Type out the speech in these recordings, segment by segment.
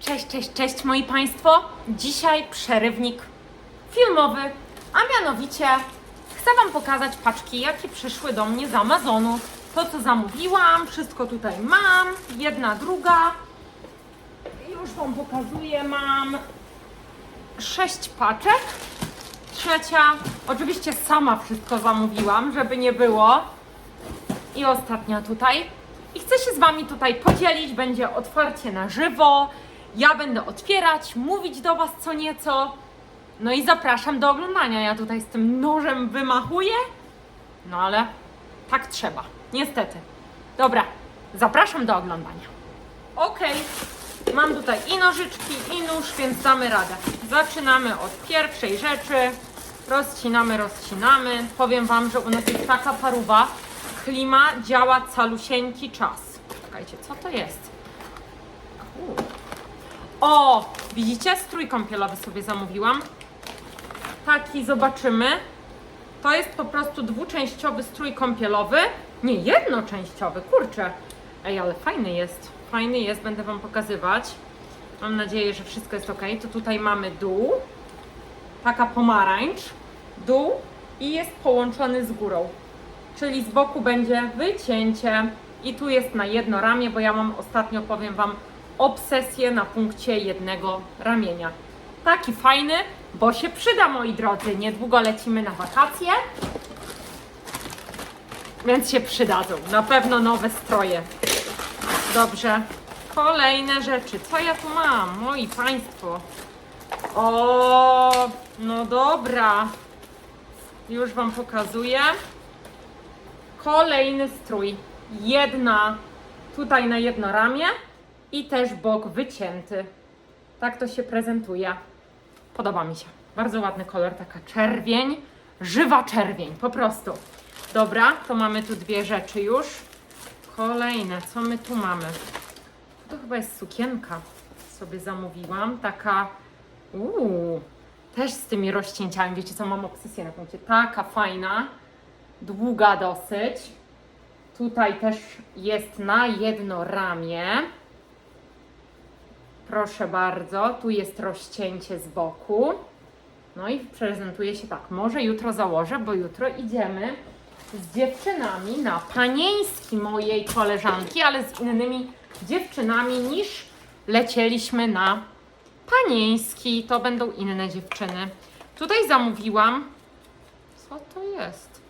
Cześć, cześć, cześć moi Państwo. Dzisiaj przerywnik filmowy, a mianowicie chcę Wam pokazać paczki, jakie przyszły do mnie z Amazonu. To, co zamówiłam, wszystko tutaj mam, jedna, druga. Już Wam pokazuję, mam sześć paczek. Trzecia, oczywiście sama wszystko zamówiłam, żeby nie było. I ostatnia tutaj. I chcę się z Wami tutaj podzielić. Będzie otwarcie na żywo. Ja będę otwierać, mówić do Was co nieco. No i zapraszam do oglądania. Ja tutaj z tym nożem wymachuję. No ale tak trzeba. Niestety. Dobra, zapraszam do oglądania. Okej. Mam tutaj i nożyczki, i nóż, więc damy radę. Zaczynamy od pierwszej rzeczy. Rozcinamy, rozcinamy. Powiem Wam, że u nas jest taka paruwa. Klima działa calusieńki czas. Czekajcie, co to jest? O, widzicie? Strój kąpielowy sobie zamówiłam. Taki, zobaczymy. To jest po prostu dwuczęściowy strój kąpielowy. Nie, jednoczęściowy, kurczę. Ej, ale fajny jest. Fajny jest, będę Wam pokazywać. Mam nadzieję, że wszystko jest ok. To tutaj mamy dół. Taka pomarańcz. Dół i jest połączony z górą. Czyli z boku będzie wycięcie. I tu jest na jedno ramię, bo ja mam ostatnio, powiem Wam, obsesję na punkcie jednego ramienia. Taki fajny, bo się przyda, moi drodzy. Niedługo lecimy na wakacje. Więc się przydadzą. Na pewno nowe stroje. Dobrze. Kolejne rzeczy. Co ja tu mam, moi Państwo? O, no dobra. Już Wam pokazuję. Kolejny strój. Jedna tutaj na jedno ramię i też bok wycięty. Tak to się prezentuje. Podoba mi się. Bardzo ładny kolor, taka czerwień. Żywa czerwień, po prostu. Dobra, to mamy tu dwie rzeczy już. Kolejne, co my tu mamy? To chyba jest sukienka. Sobie zamówiłam. Taka. Uuu, też z tymi rozcięciami. Wiecie co, mam obsesję na punkcie. Taka fajna, długa dosyć. Tutaj też jest na jedno ramię. Proszę bardzo, tu jest rozcięcie z boku. No i prezentuje się tak. Może jutro założę, bo jutro idziemy z dziewczynami na panieński mojej koleżanki, ale z innymi dziewczynami niż lecieliśmy na panieński. To będą inne dziewczyny. Tutaj zamówiłam. Co to jest?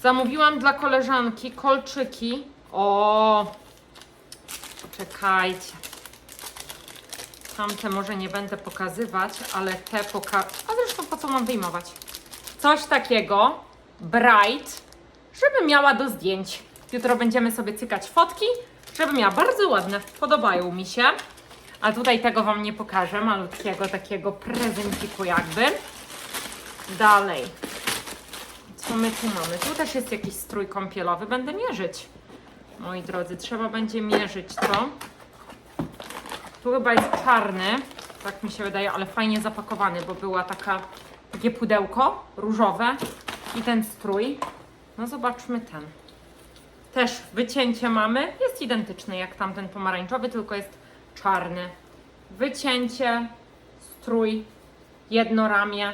Zamówiłam dla koleżanki kolczyki. O, czekajcie. Tamte może nie będę pokazywać, ale te pokażę. A zresztą po co mam wyjmować? Coś takiego, bright, żeby miała do zdjęć. Jutro będziemy sobie cykać fotki, żeby miała bardzo ładne. Podobają mi się. A tutaj tego Wam nie pokażę, malutkiego takiego prezenciku jakby. Dalej. Co my tu mamy? Tu też jest jakiś strój kąpielowy. Będę mierzyć. Moi drodzy, trzeba będzie mierzyć to. Tu chyba jest czarny, tak mi się wydaje, ale fajnie zapakowany, bo była taka takie pudełko różowe i ten strój. No zobaczmy ten. Też wycięcie mamy, jest identyczny jak tamten pomarańczowy, tylko jest czarny. Wycięcie, strój, jedno ramię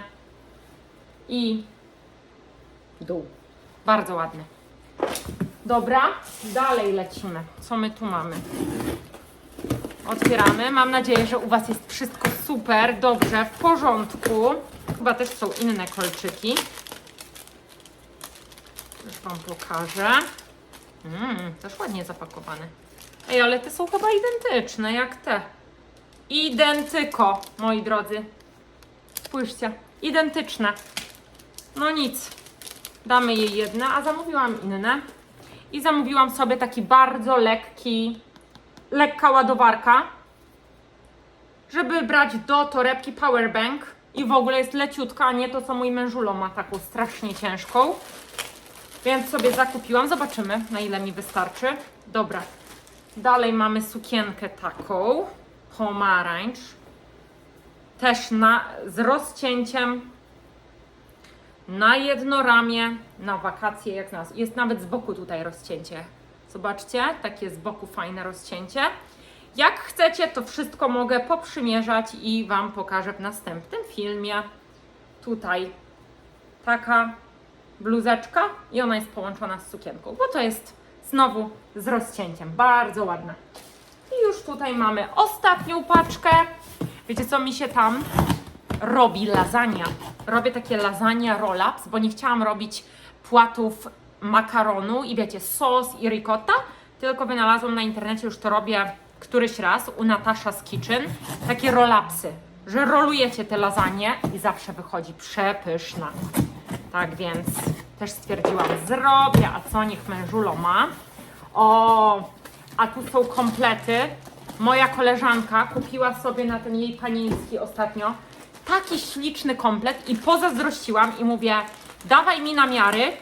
i dół. Bardzo ładny. Dobra, dalej lecimy. Co my tu mamy? Otwieramy. Mam nadzieję, że u Was jest wszystko super, dobrze, w porządku. Chyba też są inne kolczyki. Już Wam pokażę. Mmm, też ładnie zapakowane. Ej, ale te są chyba identyczne jak te. Identyko, moi drodzy. Spójrzcie, identyczne. No nic. Damy jej jedne, a zamówiłam inne. I zamówiłam sobie taki bardzo lekki, lekka ładowarka, żeby brać do torebki powerbank i w ogóle jest leciutka, a nie to co mój mężulo ma taką strasznie ciężką. Więc sobie zakupiłam, zobaczymy na ile mi wystarczy. Dobra, dalej mamy sukienkę taką, pomarańcz, też na, z rozcięciem na jedno ramię, na wakacje jak nas. Jest nawet z boku tutaj rozcięcie. Zobaczcie, takie z boku fajne rozcięcie. Jak chcecie, to wszystko mogę poprzymierzać i Wam pokażę w następnym filmie. Tutaj taka bluzeczka i ona jest połączona z sukienką, bo to jest znowu z rozcięciem. Bardzo ładna. I już tutaj mamy ostatnią paczkę. Wiecie co mi się tam robi lasagna. Robię takie lasagna roll-ups, bo nie chciałam robić płatów makaronu i wiecie, sos i ricotta, tylko wynalazłam na internecie, już to robię któryś raz u Natasha's Kitchen, takie roll-upsy, że rolujecie te lasagne i zawsze wychodzi przepyszna. Tak więc też stwierdziłam, zrobię, a co niech mężulo ma. O, a tu są komplety. Moja koleżanka kupiła sobie na ten jej panieński ostatnio taki śliczny komplet i pozazdrościłam i mówię, dawaj mi namiary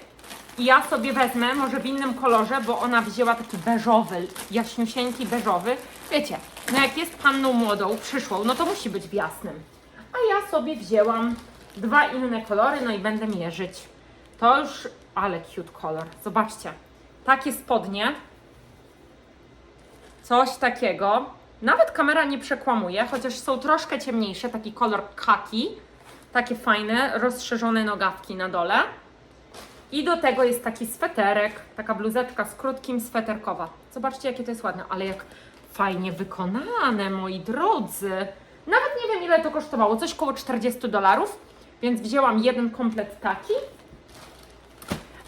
i ja sobie wezmę, może w innym kolorze, bo ona wzięła taki beżowy, jaśniusieńki beżowy. Wiecie, no jak jest panną młodą, przyszłą, no to musi być w jasnym. A ja sobie wzięłam dwa inne kolory, no i będę mierzyć. To już, ale cute kolor. Zobaczcie, takie spodnie, coś takiego. Nawet kamera nie przekłamuje, chociaż są troszkę ciemniejsze, taki kolor kaki. Takie fajne, rozszerzone nogawki na dole. I do tego jest taki sweterek, taka bluzeczka z krótkim sweterkowa. Zobaczcie, jakie to jest ładne, ale jak fajnie wykonane, moi drodzy. Nawet nie wiem, ile to kosztowało, coś koło 40 dolarów, więc wzięłam jeden komplet taki,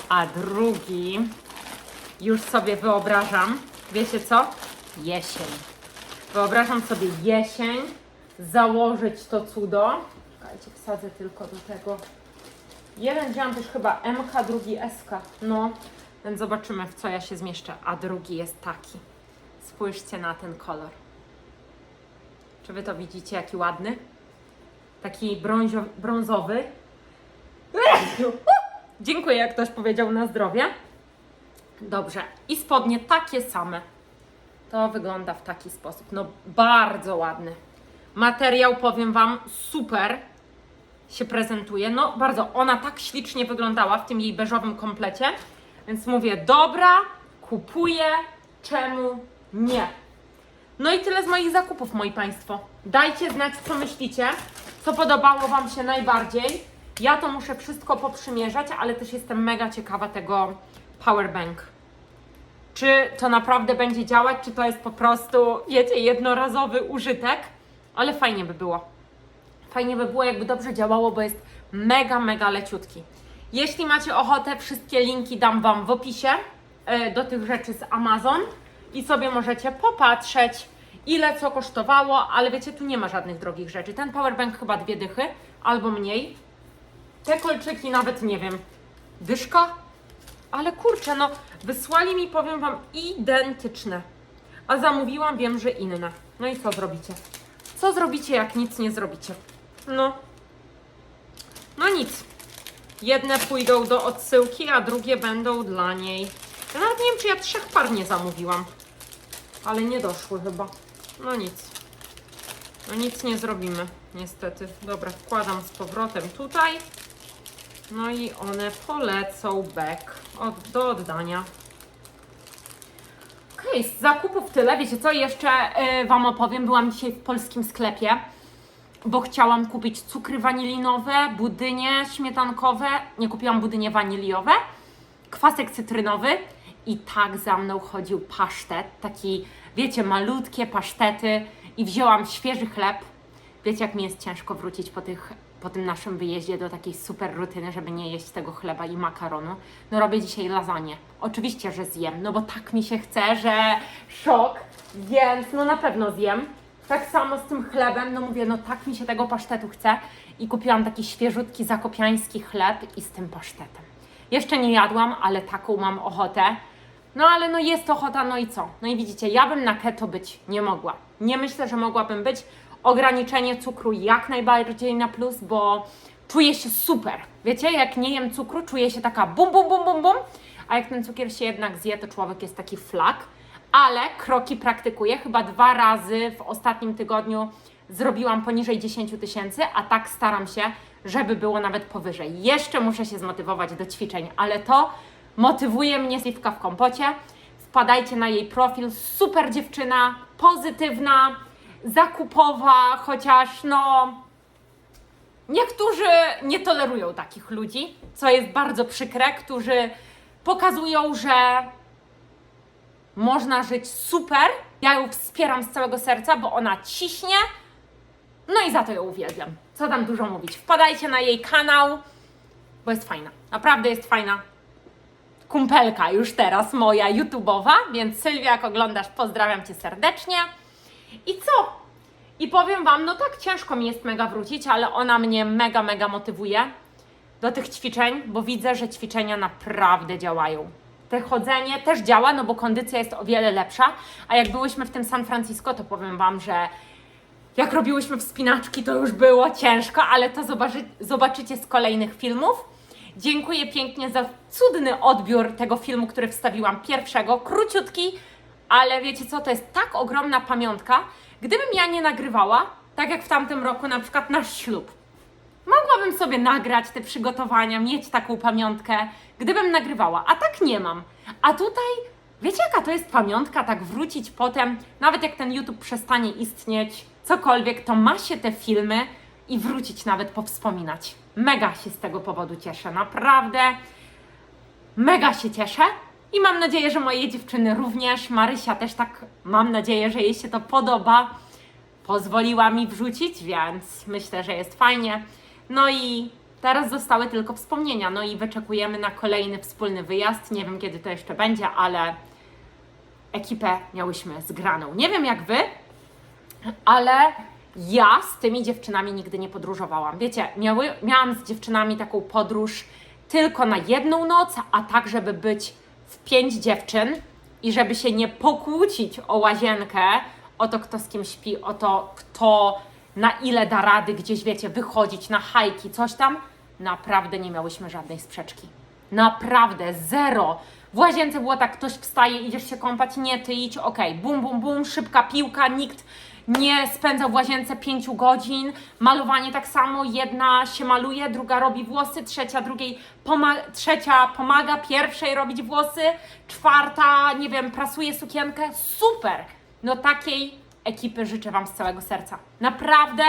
a drugi już sobie wyobrażam, wiecie co? Jesień. Wyobrażam sobie jesień, założyć to cudo. Czekajcie, wsadzę tylko do tego. Jeden wziąłam też chyba MK, drugi SK. No, więc zobaczymy w co ja się zmieszczę. A drugi jest taki. Spójrzcie na ten kolor. Czy wy to widzicie, jaki ładny? Taki brązio, brązowy. Dziękuję, jak ktoś powiedział na zdrowie. Dobrze. I spodnie takie same. To wygląda w taki sposób. No bardzo ładny. Materiał, powiem Wam, super się prezentuje. No bardzo, ona tak ślicznie wyglądała w tym jej beżowym komplecie. Więc mówię, dobra, kupuję, czemu nie? No i tyle z moich zakupów, moi Państwo. Dajcie znać, co myślicie, co podobało Wam się najbardziej. Ja to muszę wszystko poprzymierzać, ale też jestem mega ciekawa tego powerbank czy to naprawdę będzie działać, czy to jest po prostu, wiecie, jednorazowy użytek, ale fajnie by było. Fajnie by było, jakby dobrze działało, bo jest mega, mega leciutki. Jeśli macie ochotę, wszystkie linki dam Wam w opisie e, do tych rzeczy z Amazon i sobie możecie popatrzeć, ile co kosztowało, ale wiecie, tu nie ma żadnych drogich rzeczy. Ten powerbank chyba dwie dychy albo mniej. Te kolczyki nawet nie wiem, dyszka? Ale kurczę, no wysłali mi, powiem Wam, identyczne. A zamówiłam, wiem, że inne. No i co zrobicie? Co zrobicie, jak nic nie zrobicie? No. No nic. Jedne pójdą do odsyłki, a drugie będą dla niej. Ja nawet nie wiem, czy ja trzech par nie zamówiłam. Ale nie doszły chyba. No nic. No nic nie zrobimy, niestety. Dobra, wkładam z powrotem tutaj. No i one polecą back od, do oddania. Okej, z zakupów tyle. Wiecie co, jeszcze y, Wam opowiem. Byłam dzisiaj w polskim sklepie, bo chciałam kupić cukry wanilinowe, budynie śmietankowe. Nie kupiłam budynie waniliowe, kwasek cytrynowy i tak za mną chodził pasztet. Taki, wiecie, malutkie pasztety i wzięłam świeży chleb. Wiecie, jak mi jest ciężko wrócić po, tych, po tym naszym wyjeździe do takiej super rutyny, żeby nie jeść tego chleba i makaronu. No robię dzisiaj lasagne. Oczywiście, że zjem, no bo tak mi się chce, że szok, więc no na pewno zjem. Tak samo z tym chlebem, no mówię, no tak mi się tego pasztetu chce i kupiłam taki świeżutki zakopiański chleb i z tym pasztetem. Jeszcze nie jadłam, ale taką mam ochotę. No ale no jest ochota, no i co? No i widzicie, ja bym na keto być nie mogła. Nie myślę, że mogłabym być. Ograniczenie cukru jak najbardziej na plus, bo czuję się super. Wiecie, jak nie jem cukru, czuję się taka bum, bum, bum, bum, bum. A jak ten cukier się jednak zje, to człowiek jest taki flak. Ale kroki praktykuję. Chyba dwa razy w ostatnim tygodniu zrobiłam poniżej 10 tysięcy, a tak staram się, żeby było nawet powyżej. Jeszcze muszę się zmotywować do ćwiczeń, ale to motywuje mnie sliwka w kompocie. Wpadajcie na jej profil. Super dziewczyna, pozytywna, zakupowa, chociaż no. Niektórzy nie tolerują takich ludzi, co jest bardzo przykre, którzy pokazują, że można żyć super. Ja ją wspieram z całego serca, bo ona ciśnie. No i za to ją uwielbiam. Co tam dużo mówić. Wpadajcie na jej kanał, bo jest fajna. Naprawdę jest fajna. Kumpelka już teraz moja YouTubeowa, więc Sylwia, jak oglądasz, pozdrawiam Cię serdecznie. I co? I powiem Wam, no tak ciężko mi jest mega wrócić, ale ona mnie mega, mega motywuje do tych ćwiczeń, bo widzę, że ćwiczenia naprawdę działają. Te chodzenie też działa, no bo kondycja jest o wiele lepsza, a jak byłyśmy w tym San Francisco, to powiem Wam, że jak robiłyśmy wspinaczki, to już było ciężko, ale to zobaczy, zobaczycie z kolejnych filmów. Dziękuję pięknie za cudny odbiór tego filmu, który wstawiłam pierwszego, króciutki, ale wiecie co, to jest tak ogromna pamiątka. Gdybym ja nie nagrywała, tak jak w tamtym roku na przykład nasz ślub, mogłabym sobie nagrać te przygotowania, mieć taką pamiątkę, gdybym nagrywała, a tak nie mam. A tutaj, wiecie jaka to jest pamiątka, tak wrócić potem, nawet jak ten YouTube przestanie istnieć, cokolwiek, to ma się te filmy i wrócić nawet powspominać. Mega się z tego powodu cieszę, naprawdę mega się cieszę i mam nadzieję, że moje dziewczyny również, Marysia też tak, mam nadzieję, że jej się to podoba. Pozwoliła mi wrzucić, więc myślę, że jest fajnie. No i teraz zostały tylko wspomnienia. No i wyczekujemy na kolejny wspólny wyjazd. Nie wiem, kiedy to jeszcze będzie, ale ekipę miałyśmy zgraną. Nie wiem jak wy, ale ja z tymi dziewczynami nigdy nie podróżowałam. Wiecie, miały, miałam z dziewczynami taką podróż tylko na jedną noc, a tak, żeby być w pięć dziewczyn i żeby się nie pokłócić o łazienkę, o to, kto z kim śpi, o to, kto na ile da rady gdzieś, wiecie, wychodzić na hajki, coś tam. Naprawdę nie miałyśmy żadnej sprzeczki. Naprawdę, zero. W łazience było tak, ktoś wstaje, idziesz się kąpać, nie, ty idź, okej, bum, bum, bum, szybka piłka, nikt nie spędzał w łazience pięciu godzin, malowanie tak samo, jedna się maluje, druga robi włosy, trzecia drugiej poma- trzecia pomaga pierwszej robić włosy, czwarta, nie wiem, prasuje sukienkę, super! No takiej ekipy życzę Wam z całego serca. Naprawdę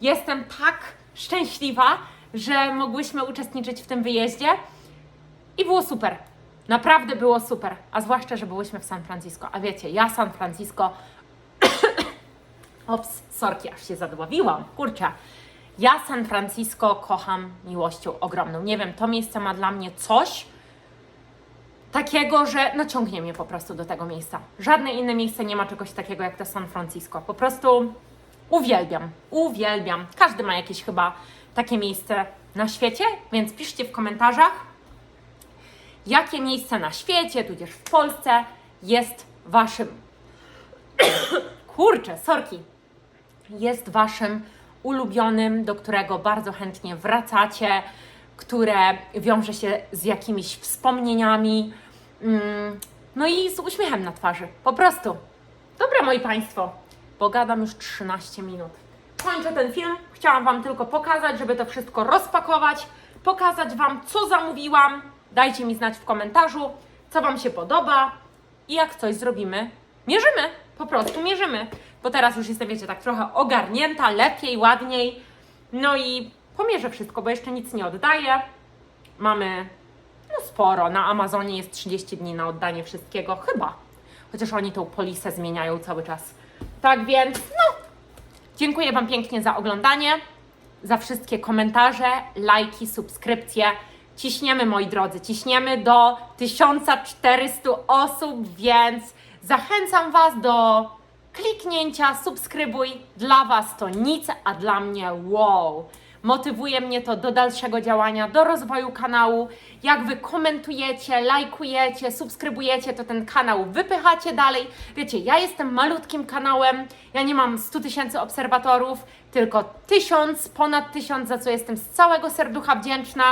jestem tak szczęśliwa, że mogłyśmy uczestniczyć w tym wyjeździe i było super. Naprawdę było super. A zwłaszcza, że byłyśmy w San Francisco. A wiecie, ja San Francisco. Ops, sorki, aż się zadławiłam. Kurczę. Ja San Francisco kocham miłością ogromną. Nie wiem, to miejsce ma dla mnie coś takiego, że no ciągnie mnie po prostu do tego miejsca. Żadne inne miejsce nie ma czegoś takiego jak to San Francisco. Po prostu uwielbiam, uwielbiam. Każdy ma jakieś chyba takie miejsce na świecie, więc piszcie w komentarzach, jakie miejsce na świecie, tudzież w Polsce jest waszym. Kurczę, sorki. Jest waszym ulubionym, do którego bardzo chętnie wracacie, które wiąże się z jakimiś wspomnieniami. Mm, no i z uśmiechem na twarzy. Po prostu. Dobra, moi Państwo, pogadam już 13 minut. Kończę ten film. Chciałam Wam tylko pokazać, żeby to wszystko rozpakować, pokazać Wam, co zamówiłam. Dajcie mi znać w komentarzu, co Wam się podoba i jak coś zrobimy, mierzymy. Po prostu mierzymy. Bo teraz już jestem, wiecie, tak trochę ogarnięta, lepiej, ładniej. No i pomierzę wszystko, bo jeszcze nic nie oddaję. Mamy no sporo. Na Amazonie jest 30 dni na oddanie wszystkiego, chyba. Chociaż oni tą polisę zmieniają cały czas. Tak więc, no, dziękuję Wam pięknie za oglądanie, za wszystkie komentarze, lajki, subskrypcje. Ciśniemy, moi drodzy, ciśniemy do 1400 osób, więc zachęcam Was do kliknięcia, subskrybuj. Dla Was to nic, a dla mnie wow. Motywuje mnie to do dalszego działania, do rozwoju kanału. Jak Wy komentujecie, lajkujecie, subskrybujecie, to ten kanał wypychacie dalej. Wiecie, ja jestem malutkim kanałem, ja nie mam 100 tysięcy obserwatorów, tylko tysiąc, ponad tysiąc, za co jestem z całego serducha wdzięczna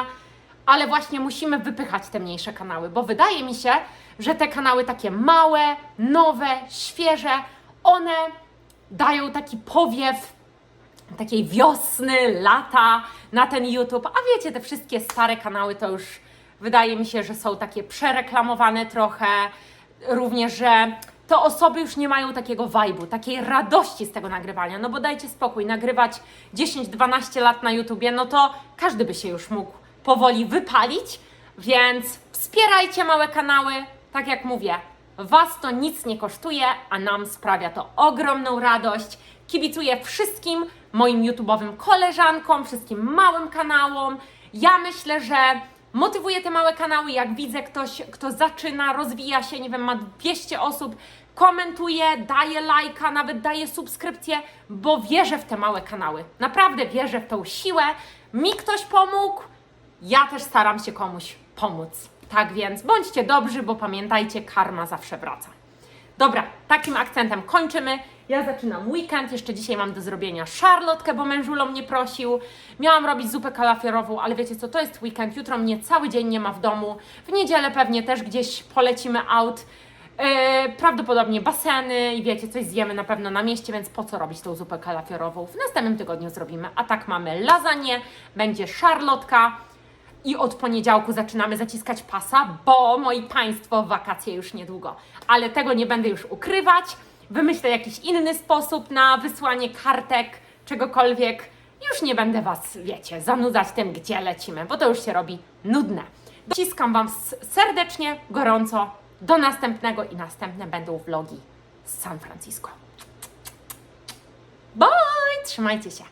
ale właśnie musimy wypychać te mniejsze kanały, bo wydaje mi się, że te kanały takie małe, nowe, świeże, one dają taki powiew takiej wiosny, lata na ten YouTube. A wiecie, te wszystkie stare kanały to już wydaje mi się, że są takie przereklamowane trochę, również, że te osoby już nie mają takiego vibe'u, takiej radości z tego nagrywania. No bo dajcie spokój, nagrywać 10-12 lat na YouTubie, no to każdy by się już mógł powoli wypalić, więc wspierajcie małe kanały, tak jak mówię. Was to nic nie kosztuje, a nam sprawia to ogromną radość. Kibicuję wszystkim moim YouTube'owym koleżankom, wszystkim małym kanałom. Ja myślę, że motywuje te małe kanały, jak widzę ktoś, kto zaczyna, rozwija się, nie wiem, ma 200 osób, komentuje, daje lajka, nawet daje subskrypcję, bo wierzę w te małe kanały. Naprawdę wierzę w tą siłę. Mi ktoś pomógł, ja też staram się komuś pomóc. Tak więc bądźcie dobrzy, bo pamiętajcie, karma zawsze wraca. Dobra, takim akcentem kończymy. Ja zaczynam weekend. Jeszcze dzisiaj mam do zrobienia szarlotkę, bo mężulo mnie prosił. Miałam robić zupę kalafiorową, ale wiecie co, to jest weekend. Jutro mnie cały dzień nie ma w domu. W niedzielę pewnie też gdzieś polecimy out. Yy, prawdopodobnie baseny i wiecie, coś zjemy na pewno na mieście, więc po co robić tą zupę kalafiorową? W następnym tygodniu zrobimy. A tak mamy lasagne, będzie szarlotka. I od poniedziałku zaczynamy zaciskać pasa, bo moi Państwo wakacje już niedługo. Ale tego nie będę już ukrywać. Wymyślę jakiś inny sposób na wysłanie kartek, czegokolwiek. Już nie będę Was, wiecie, zanudzać tym, gdzie lecimy, bo to już się robi nudne. Dociskam Wam serdecznie, gorąco. Do następnego i następne będą vlogi z San Francisco. Bye! Trzymajcie się.